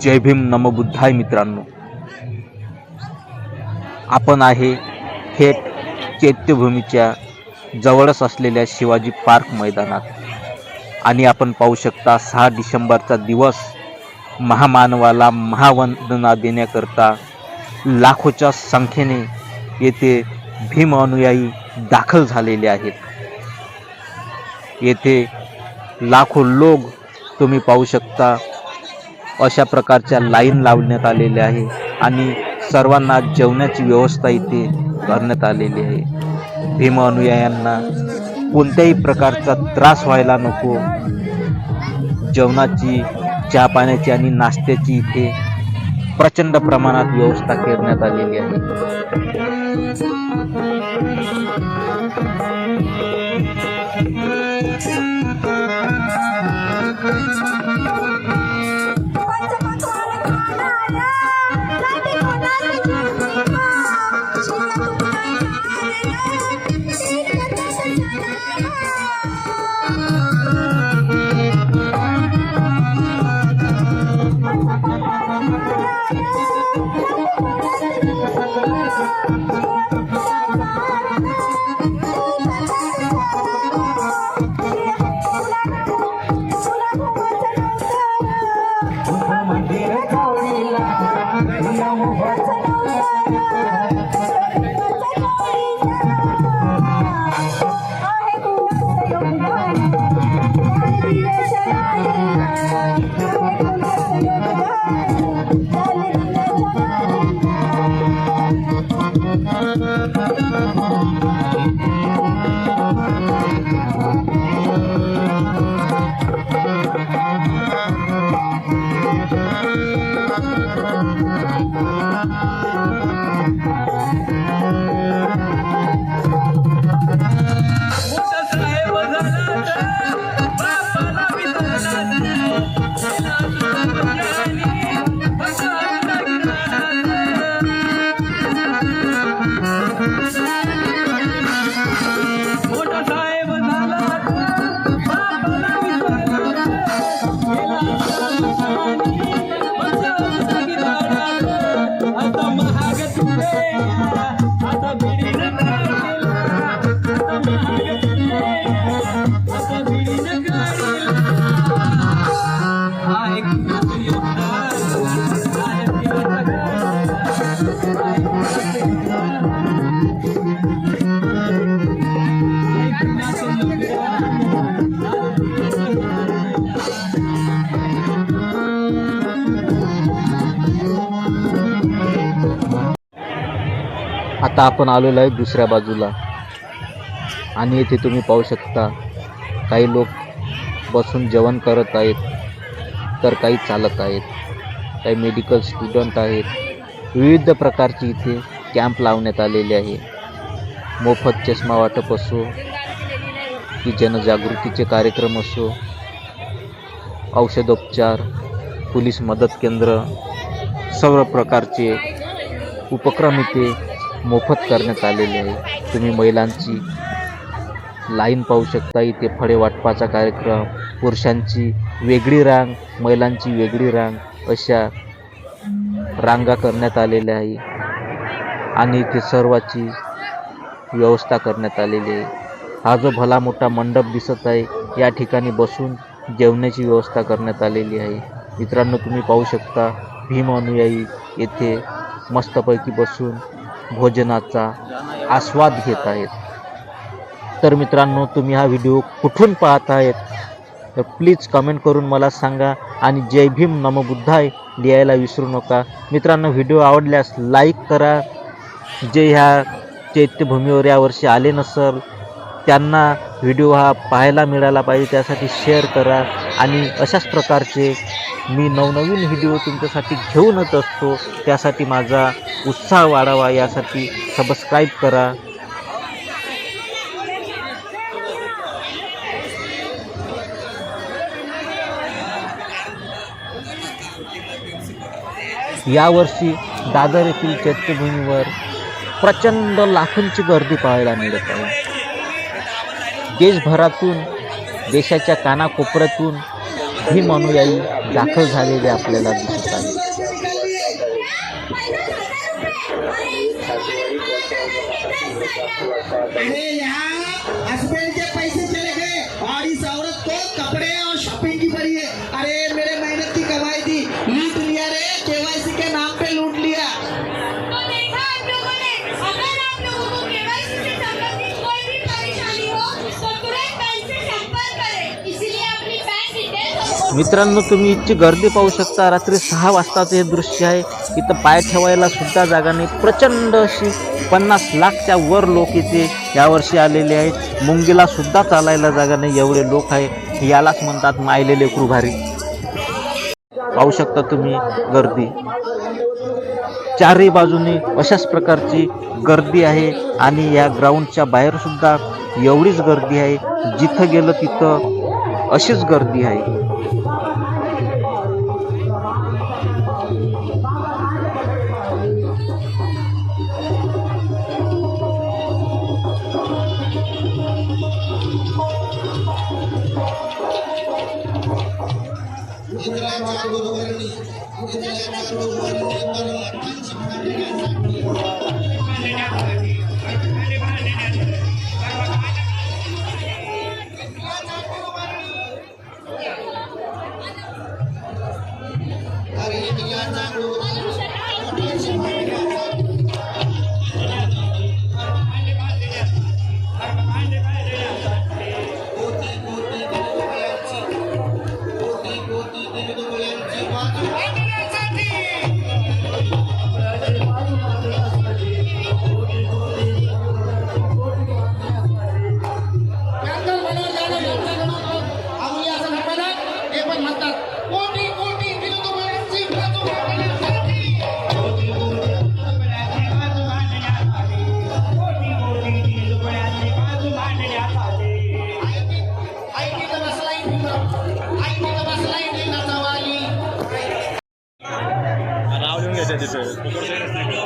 जय भीम नमबुद्धाय मित्रांनो. आपण आहे थेट चैत्यभूमीच्या जवळच असलेल्या शिवाजी पार्क मैदानात. आणि आपण पाहू शकता सहा डिसेंबरचा दिवस महामानवाला महावंदना देण्याकरता लाखोच्या संख्येने येथे भीम अनुयायी दाखल झालेले आहेत. येथे लाखो लोक तुम्ही पाहू शकता अशा प्रकारच्या लाईन लावण्यात आलेल्या आहे आणि सर्वांना जेवणाची व्यवस्था इथे करण्यात आलेली आहे. भीम अनुयायांना कोणत्याही प्रकारचा त्रास व्हायला नको. जेवणाची चहा पाण्याची आणि नाश्त्याची इथे प्रचंड प्रमाणात व्यवस्था करण्यात आलेली आहे. Oh. Thank आता आपण आलेलो आहे दुसऱ्या बाजूला. आणि येथे तुम्ही पाहू शकता काही लोक बसून जेवण करत आहेत तर काही चालत आहेत काही मेडिकल स्टुडंट आहेत. विविध प्रकारची इथे कॅम्प लावण्यात आलेले आहे. मोफत चष्मा वाटप असो की जनजागृतीचे कार्यक्रम असो औषधोपचार पोलीस मदत केंद्र सर्व प्रकारचे उपक्रम इथे मोफत करण्यात आलेले आहे. तुम्ही महिलांची लाईन पाहू शकता इथे फळे वाटपाचा कार्यक्रम पुरुषांची वेगळी रांग महिलांची वेगळी रांग अशा रांगा करण्यात आलेल्या आहे. आणि इथे सर्वाची व्यवस्था करण्यात आलेली आहे. हा जो भला मोठा मंडप दिसत आहे या ठिकाणी बसून जेवणाची व्यवस्था करण्यात आलेली आहे. मित्रांनो तुम्ही पाहू शकता भीम अनुयायी येथे मस्तपैकी बसून भोजनाचा आस्वाद घेत आहेत. तर मित्रांनो तुम्ही हा व्हिडिओ कुठून पाहत आहेत? तर प्लीज कमेंट करून मला सांगा आणि जय भीम नमबुद्धाय लिहायला विसरू नका. मित्रांनो व्हिडिओ आवडल्यास लाईक करा. जे ह्या चैत्यभूमीवर यावर्षी आले नसल त्यांना व्हिडिओ हा पाहायला मिळाला पाहिजे त्यासाठी शेअर करा. आणि अशाच प्रकारचे मी नवनवीन व्हिडिओ तुमच्यासाठी घेऊनच असतो. त्यासाठी माझा उत्साह वाढावा यासाठी सबस्क्राईब करा. यावर्षी दादर येथील चैत्यभूमीवर प्रचंड लाखोंची गर्दी पाहायला मिळत आहे. देशभरातून देशाच्या कानाकोपऱ्यातून ही अनुयायी दाखल झालेले आपल्याला दिसत आहे. अरे यहाँ मित्रांनो तुम्ही इथची गर्दी पाहू शकता. रात्री सहा वाजताचं हे दृश्य आहे. इथं पाय ठेवायला सुद्धा जागा नाही. प्रचंड अशी पन्नास लाखच्या वर लोक इथे यावर्षी आलेले आहेत. मुंगीला सुद्धा चालायला जागा नाही. एवढे लोक आहे. यालाच म्हणतात मायलेले कृभारी पाहू शकता तुम्ही गर्दी. चारही बाजूने अशाच प्रकारची गर्दी आहे. आणि या ग्राउंडच्या बाहेर सुद्धा एवढीच गर्दी आहे. जिथं गेलं तिथं अशीच गर्दी आहे. ఇందులో పాల్గొనవలని ఇందులో పాల్గొనవలని మనం మంచి పని చేస్తాం percentage old.